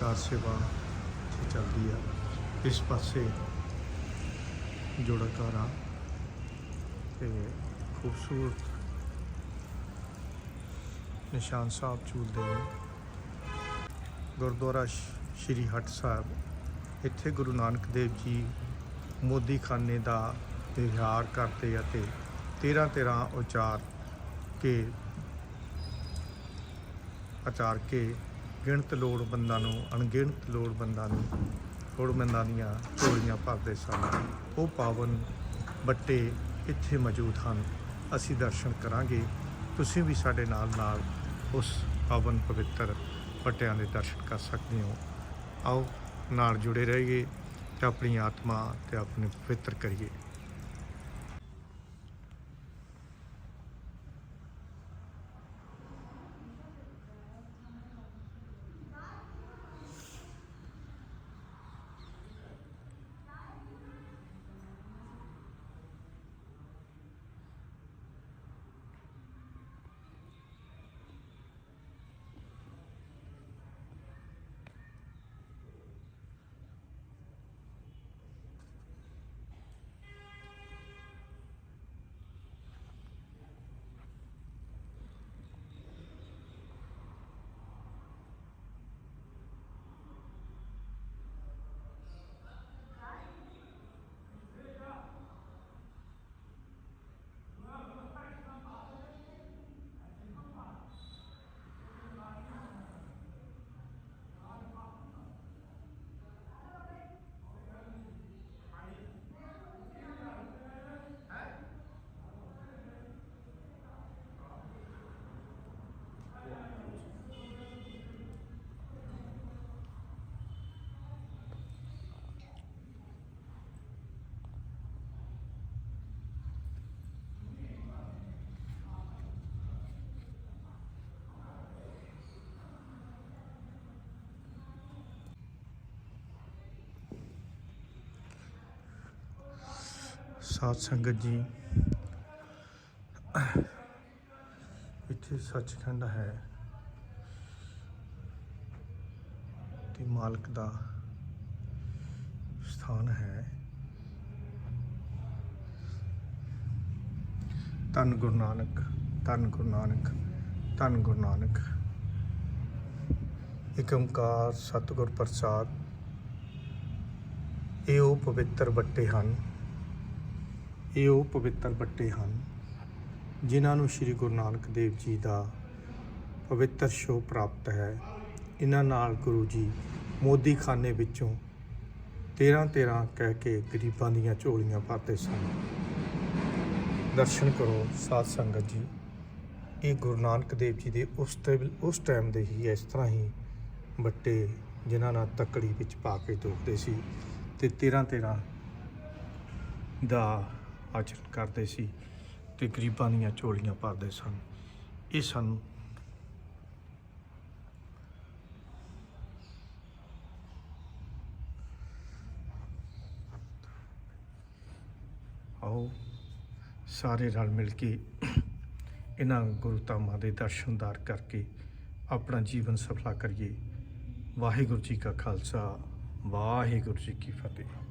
ਕਾਰ ਸੇਵਾ ਇੱਥੇ ਚੱਲਦੀ ਆ। ਇਸ ਪਾਸੇ ਜੋੜਾ ਘਰ ਆ ਤੇ ਖੂਬਸੂਰਤ ਨਿਸ਼ਾਨ ਸਾਹਿਬ ਝੂਲਦੇ ਨੇ। ਗੁਰਦੁਆਰਾ ਸ਼੍ਰੀ ਹਟ ਸਾਹਿਬ, ਇੱਥੇ ਗੁਰੂ ਨਾਨਕ ਦੇਵ ਜੀ ਮੋਦੀ ਖਾਨੇ ਦਾ ਵਿਹਾਰ ਕਰਦੇ ਅਤੇ 13 13 ਉਚਾਰ ਕੇ ਆਚਾਰ ਕੇ ਗਿਣਤ ਲੋੜਵੰਦਾਂ ਨੂੰ, ਅਣਗਿਣਤ ਲੋੜਵੰਦਾਂ ਨੂੰ ਲੋੜਵੰਦਾਂ ਦੀਆਂ ਝੋਲੀਆਂ ਭਰਦੇ ਸਨ। ਉਹ ਪਾਵਨ ਬੱਟੇ ਇੱਥੇ ਮੌਜੂਦ ਹਨ। ਅਸੀਂ ਦਰਸ਼ਨ ਕਰਾਂਗੇ। ਤੁਸੀਂ ਵੀ ਸਾਡੇ ਨਾਲ ਨਾਲ ਉਸ ਪਾਵਨ ਪਵਿੱਤਰ ਬੱਟਿਆਂ ਦੇ ਦਰਸ਼ਨ ਕਰ ਸਕਦੇ ਹੋ। ਆਓ ਨਾਲ ਜੁੜੇ ਰਹੀਏ ਤੇ ਆਪਣੀ ਆਤਮਾ ਤੇ ਆਪਣੇ ਪਵਿੱਤਰ ਕਰੀਏ। ਸਾਧ ਸੰਗਤ ਜੀ। ਇੱਥੇ ਸੱਚਖੰਡ ਹੈ ਤੇ ਮਾਲਕ ਦਾ ਸਥਾਨ ਹੈ। ਧੰਨ ਗੁਰੂ ਨਾਨਕ, ਧੰਨ ਗੁਰੂ ਨਾਨਕ, ਧੰਨ ਗੁਰੂ ਨਾਨਕ। ਇਕ ਓੰਕਾਰ ਸਤਿਗੁਰ ਪ੍ਰਸਾਦ, ਇਹ ਉਹ ਪਵਿੱਤਰ ਬੱਟੇ ਹਨ ਇਹ ਉਹ ਪਵਿੱਤਰ ਬੱਟੇ ਹਨ, ਜਿਨ੍ਹਾਂ ਨੂੰ ਸ੍ਰੀ ਗੁਰੂ ਨਾਨਕ ਦੇਵ ਜੀ ਦਾ ਪਵਿੱਤਰ ਸ਼ੋਅ ਪ੍ਰਾਪਤ ਹੈ। ਇਹਨਾਂ ਨਾਲ ਗੁਰੂ ਜੀ ਮੋਦੀ ਖਾਨੇ ਵਿੱਚੋਂ 13 13 ਕਹਿ ਕੇ ਗਰੀਬਾਂ ਦੀਆਂ ਝੋਲੀਆਂ ਭਰਦੇ ਸਨ। ਦਰਸ਼ਨ ਕਰੋ ਸਾਧ ਸੰਗਤ ਜੀ। ਇਹ ਗੁਰੂ ਨਾਨਕ ਦੇਵ ਜੀ ਦੇ ਉਸ ਤੇ ਉਸ ਟਾਈਮ ਦੇ ਹੀ ਇਸ ਤਰ੍ਹਾਂ ਹੀ ਬੱਟੇ ਜਿਨ੍ਹਾਂ ਨਾਲ ਤਕੜੀ ਵਿੱਚ ਪਾ ਕੇ ਤੋੜਦੇ ਸੀ ਤੇ 13 13 ਦਾ ਆਚਰਣ ਕਰਦੇ ਸੀ ਤੇ ਗਰੀਬਾਂ ਦੀਆਂ ਝੋਲੀਆਂ ਭਰਦੇ ਸਨ। ਇਹ ਸਾਨੂੰ ਆਓ ਸਾਰੇ ਰਲ ਮਿਲ ਕੇ ਇਹਨਾਂ ਗੁਰੂ ਧਾਮਾਂ ਦੇ ਦਰਸ਼ਨਦਾਰ ਕਰਕੇ ਆਪਣਾ ਜੀਵਨ ਸਫਲਾ ਕਰੀਏ। ਵਾਹਿਗੁਰੂ ਜੀ ਕਾ ਖਾਲਸਾ, ਵਾਹਿਗੁਰੂ ਜੀ ਕੀ ਫਤਿਹ।